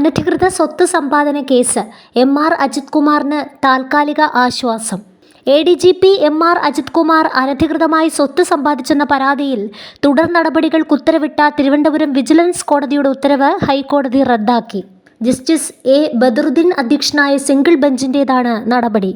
അനധികൃത സ്വത്ത് സമ്പാദന കേസ് എം ആർ അജിത് കുമാറിന് താൽക്കാലിക ആശ്വാസം. A D G P M R Ajith Kumar അനധികൃതമായി സ്വത്ത് സമ്പാദിച്ചെന്ന പരാതിയിൽ തുടർ നടപടികൾക്ക് ഉത്തരവിട്ട തിരുവനന്തപുരം വിജിലൻസ് കോടതിയുടെ ഉത്തരവ് ഹൈക്കോടതി റദ്ദാക്കി. ജസ്റ്റിസ് എ ബദറുദ്ദീൻ അധ്യക്ഷനായ സിംഗിൾ ബെഞ്ചിന്റേതാണ് നടപടി.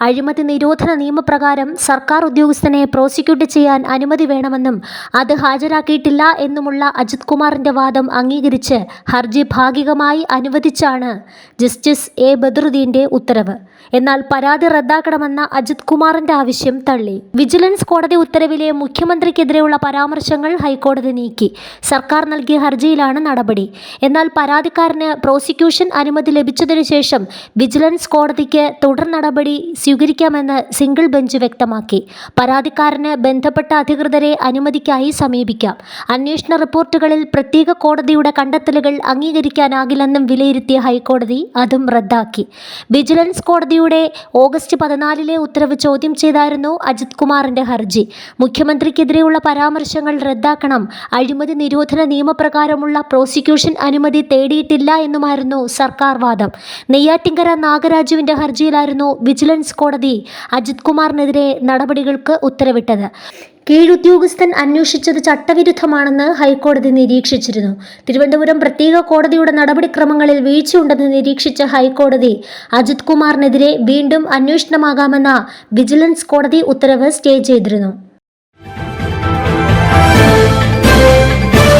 അഴിമതി നിരോധന നിയമപ്രകാരം സർക്കാർ ഉദ്യോഗസ്ഥനെ പ്രോസിക്യൂട്ട് ചെയ്യാൻ അനുമതി വേണമെന്നും അത് ഹാജരാക്കിയിട്ടില്ല എന്നുമുള്ള അജിത് കുമാറിന്റെ വാദം അംഗീകരിച്ച് ഹർജി ഭാഗികമായി അനുവദിച്ചാണ് ജസ്റ്റിസ് എ ബദറുദ്ദീന്റെ ഉത്തരവ്. എന്നാൽ പരാതി റദ്ദാക്കണമെന്ന അജിത് കുമാറിന്റെ ആവശ്യം തള്ളി. വിജിലൻസ് കോടതി ഉത്തരവിലെ മുഖ്യമന്ത്രിക്കെതിരെയുള്ള പരാമർശങ്ങൾ ഹൈക്കോടതി നീക്കി. സർക്കാർ നൽകിയ ഹർജിയിലാണ് നടപടി. എന്നാൽ പരാതിക്കാരന് പ്രോസിക്യൂഷൻ അനുമതി ലഭിച്ചതിനു ശേഷം വിജിലൻസ് കോടതിക്ക് തുടർ നടപടി സ്വീകരിക്കാമെന്ന് സിംഗിൾ ബെഞ്ച് വ്യക്തമാക്കി. പരാതിക്കാരന് ബന്ധപ്പെട്ട അധികൃതരെ അനുമതിക്കായി സമീപിക്കാം. അന്വേഷണ റിപ്പോർട്ടുകളിൽ പ്രത്യേക കോടതിയുടെ കണ്ടെത്തലുകൾ അംഗീകരിക്കാനാകില്ലെന്നും വിലയിരുത്തിയ ഹൈക്കോടതി അതും റദ്ദാക്കി. വിജിലൻസ് കോടതിയുടെ ഓഗസ്റ്റ് പതിനാലിലെ ഉത്തരവ് ചോദ്യം ചെയ്തായിരുന്നു അജിത് കുമാറിന്റെ ഹർജി. മുഖ്യമന്ത്രിക്കെതിരെയുള്ള പരാമർശങ്ങൾ റദ്ദാക്കണം. അഴിമതി നിരോധന നിയമപ്രകാരമുള്ള പ്രോസിക്യൂഷൻ അനുമതി തേടിയിട്ടില്ല എന്നുമായിരുന്നു സർക്കാർ വാദം. നെയ്യാറ്റിങ്കര നാഗരാജുവിന്റെ ഹർജിയിലായിരുന്നു വിജിലൻസ് കോടതി അജിത് കുമാറിനെതിരെ നടപടികൾക്ക് ഉത്തരവിട്ടത്. കീഴുദ്യോഗസ്ഥൻ അന്വേഷിച്ചത് ചട്ടവിരുദ്ധമാണെന്ന് ഹൈക്കോടതി നിരീക്ഷിച്ചിരുന്നു. തിരുവനന്തപുരം പ്രത്യേക കോടതിയുടെ നടപടിക്രമങ്ങളിൽ വീഴ്ചയുണ്ടെന്ന് നിരീക്ഷിച്ച ഹൈക്കോടതി അജിത് കുമാറിനെതിരെ വീണ്ടും അന്വേഷണമാകാമെന്ന വിജിലൻസ് കോടതി ഉത്തരവ് സ്റ്റേ ചെയ്തിരുന്നു.